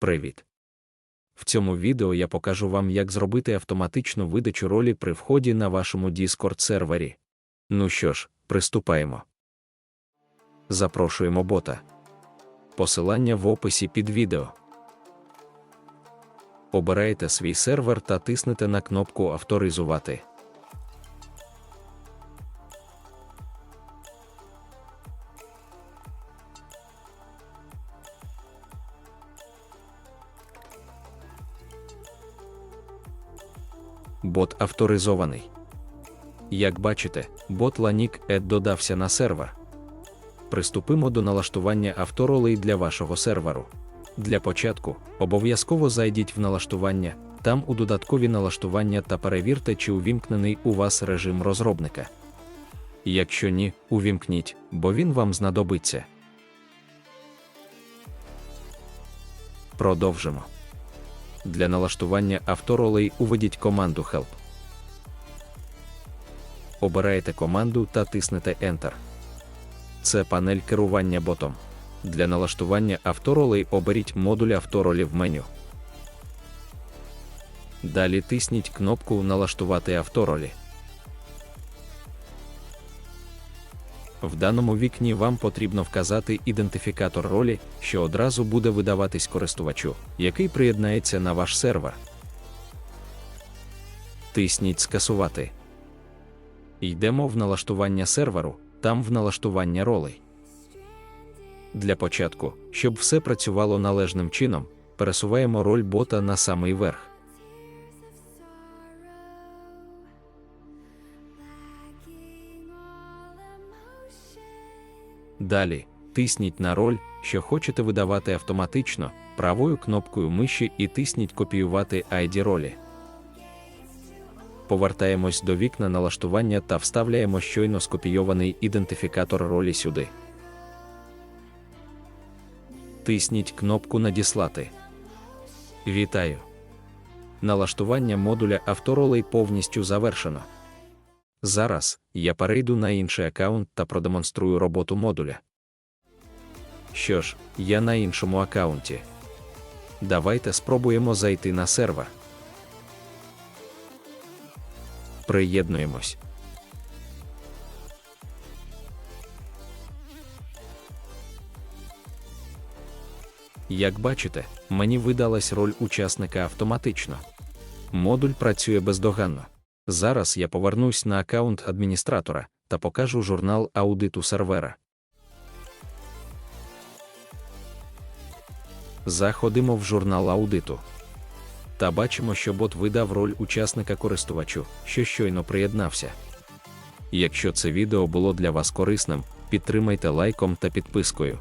Привіт! В цьому відео я покажу вам, як зробити автоматичну видачу ролі при вході на вашому Discord сервері. Ну що ж, приступаємо. Запрошуємо бота. Посилання в описі під відео. Обираєте свій сервер та тиснете на кнопку Авторизувати. Бот авторизований. Як бачите, бот Lanik Ed додався на сервер. Приступимо до налаштування авторолей для вашого серверу. Для початку обов'язково зайдіть в налаштування, там у додаткові налаштування та перевірте, чи увімкнений у вас режим розробника. Якщо ні, увімкніть, бо він вам знадобиться. Продовжимо. Для налаштування авторолей уведіть команду Help. Обираєте команду та тиснете Enter. Це панель керування ботом. Для налаштування авторолей оберіть модуль авторолі в меню. Далі тисніть кнопку Налаштувати авторолі. В даному вікні вам потрібно вказати ідентифікатор ролі, що одразу буде видаватись користувачу, який приєднається на ваш сервер. Тисніть Скасувати. Йдемо в налаштування серверу, там в налаштування ролей. Для початку, щоб все працювало належним чином, пересуваємо роль бота на самий верх. Далі тисніть на роль, що хочете видавати автоматично, правою кнопкою миші і тисніть Копіювати ID ролі. Повертаємось до вікна налаштування та вставляємо щойно скопійований ідентифікатор ролі сюди. Тисніть кнопку Надіслати. Вітаю! Налаштування модуля авторолей повністю завершено. Зараз я перейду на інший аккаунт та продемонструю роботу модуля. Що ж, я на іншому аккаунті. Давайте спробуємо зайти на сервер. Приєднуємось. Як бачите, мені видалась роль учасника автоматично. Модуль працює бездоганно. Зараз я повернусь на аккаунт адміністратора та покажу журнал аудиту сервера. Заходимо в журнал аудиту. Та бачимо, що бот видав роль учасника користувачу, що щойно приєднався. Якщо це відео було для вас корисним, підтримайте лайком та підпискою.